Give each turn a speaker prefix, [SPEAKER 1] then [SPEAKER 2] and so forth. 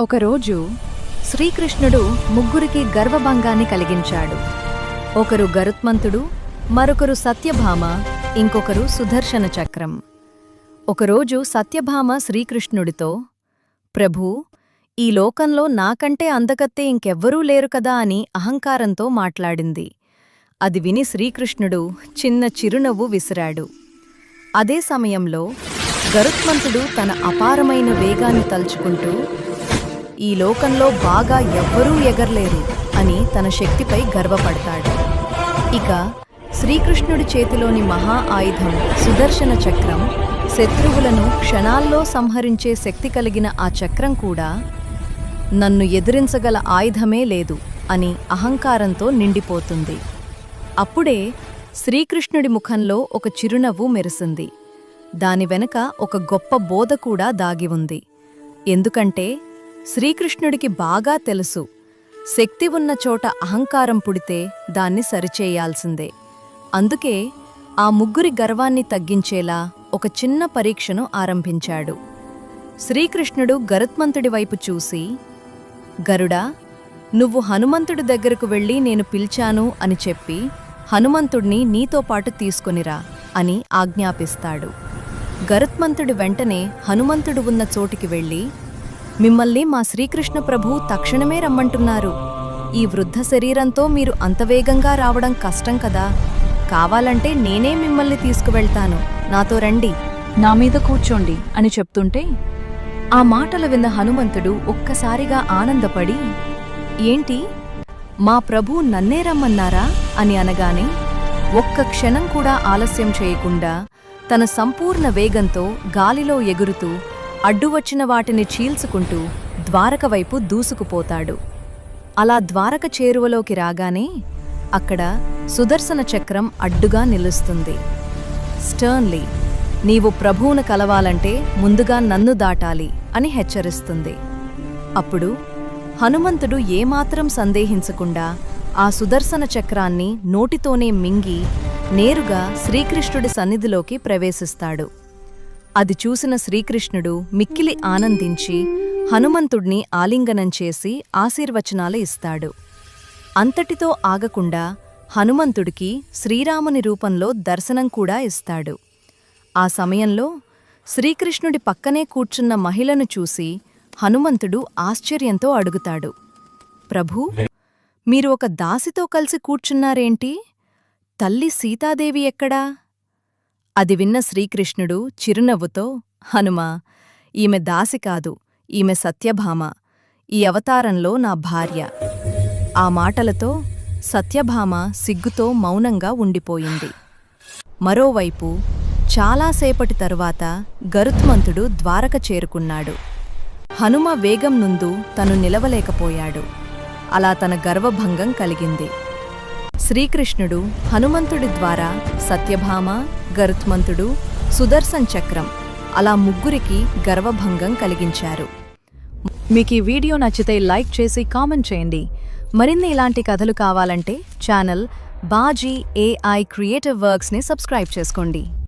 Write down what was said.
[SPEAKER 1] ఒకరోజు శ్రీకృష్ణుడు ముగ్గురికి గర్వభంగాన్ని కలిగించాడు. ఒకరు గరుత్మంతుడు మరొకరు సత్యభామ ఇంకొకరు సుదర్శన చక్రం. ఒకరోజు సత్యభామ శ్రీకృష్ణుడితో ప్రభూ ఈ లోకంలో నాకంటే అందకత్తే ఇంకెవ్వరూ లేరు కదా అని అహంకారంతో మాట్లాడింది. అది విని శ్రీకృష్ణుడు చిన్న చిరునవ్వు విసిరాడు. అదే సమయంలో గరుత్మంతుడు తన అపారమైన వేగాన్ని తలుచుకుంటూ ఈ లోకంలో బాగా ఎవ్వరూ ఎగరలేరు అని తన శక్తిపై గర్వపడతాడు. ఇక శ్రీకృష్ణుడి చేతిలోని మహా ఆయుధం సుదర్శన చక్రం శత్రువులను క్షణాల్లో సంహరించే శక్తి కలిగిన ఆ చక్రం కూడా నన్ను ఎదిరించగల ఆయుధమే లేదు అని అహంకారంతో నిండిపోతుంది. అప్పుడే శ్రీకృష్ణుడి ముఖంలో ఒక చిరునవ్వు మెరిసింది. దాని వెనుక ఒక గొప్ప బోధ కూడా దాగి ఉంది. ఎందుకంటే శ్రీకృష్ణుడికి బాగా తెలుసు. శక్తి ఉన్న చోట అహంకారం పుడితే దాన్ని సరిచేయాల్సిందే. అందుకే ఆ ముగ్గురి గర్వాన్ని తగ్గించేలా ఒక చిన్న పరీక్షను ఆరంభించాడు. శ్రీకృష్ణుడు గరుత్మంతుడి వైపు చూసి గరుడా నువ్వు హనుమంతుడి దగ్గరకు వెళ్ళి నేను పిలిచాను అని చెప్పి హనుమంతుడిని నీతో పాటు తీసుకొనిరా అని ఆజ్ఞాపిస్తాడు. గరుత్మంతుడు వెంటనే హనుమంతుడు ఉన్న చోటికి వెళ్ళి మిమ్మల్ని మా శ్రీకృష్ణ ప్రభు తక్షణమే రమ్మంటున్నారు. ఈ వృద్ధ శరీరంతో మీరు అంత వేగంగా రావడం కష్టం కదా. కావాలంటే నేనే మిమ్మల్ని తీసుకువెళ్తాను. నాతో రండి.
[SPEAKER 2] నా మీద కూర్చోండి అని చెప్తుంటే
[SPEAKER 1] ఆ మాటలు విన్న హనుమంతుడు ఒక్కసారిగా ఆనందపడి ఏంటి? మా ప్రభు నన్నే రమ్మన్నారా? అని అనగానే ఒక్క క్షణం కూడా ఆలస్యం చేయకుండా తన సంపూర్ణ వేగంతో గాలిలో ఎగురుతూ అడ్డువచ్చిన వాటిని చీల్చుకుంటూ ద్వారక వైపు దూసుకుపోతాడు. అలా ద్వారక చేరువలోకి రాగానే అక్కడ సుదర్శన చక్రం అడ్డుగా నిలుస్తుంది. స్టర్న్లీ నీవు ప్రభువును కలవాలంటే ముందుగా నన్ను దాటాలి అని హెచ్చరిస్తుంది. అప్పుడు హనుమంతుడు ఏమాత్రం సందేహించకుండా ఆ సుదర్శన చక్రాన్ని నోటితోనే మింగి నేరుగా శ్రీకృష్ణుడి సన్నిధిలోకి ప్రవేశిస్తాడు. అది చూసిన శ్రీకృష్ణుడు మిక్కిలి ఆనందించి హనుమంతుడిని ఆలింగనం చేసి ఆశీర్వచనాలు ఇస్తాడు. అంతటితో ఆగకుండా హనుమంతుడికి శ్రీరాముని రూపంలో దర్శనం కూడా ఇస్తాడు. ఆ సమయంలో శ్రీకృష్ణుడి పక్కనే కూర్చున్న మహిళను చూసి హనుమంతుడు ఆశ్చర్యంతో అడుగుతాడు. ప్రభూ మీరు ఒక దాసితో కలిసి కూర్చున్నారేంటి? తల్లి సీతాదేవి ఎక్కడా? అది విన్న శ్రీకృష్ణుడు చిరునవ్వుతో హనుమా ఈమె దాసి కాదు ఈమె సత్యభామ ఈ అవతారంలో నా భార్య. ఆ మాటలతో సత్యభామ సిగ్గుతో మౌనంగా ఉండిపోయింది. మరోవైపు చాలాసేపటి తరువాత గరుత్మంతుడు ద్వారక చేరుకున్నాడు. హనుమ వేగం నుందు తను నిలవలేకపోయాడు. అలా తన గర్వభంగం కలిగింది. శ్రీకృష్ణుడు హనుమంతుడి ద్వారా సత్యభామ గరుత్మంతుడు సుదర్శన్ చక్రం అలా ముగ్గురికి గర్వభంగం కలిగించారు.
[SPEAKER 2] మీకు ఈ వీడియో నచ్చితే లైక్ చేసి కామెంట్ చేయండి.
[SPEAKER 1] మరిన్ని ఇలాంటి కథలు కావాలంటే ఛానల్ బాజీ ఏఐ క్రియేటివ్ వర్క్స్ని సబ్స్క్రైబ్ చేసుకోండి.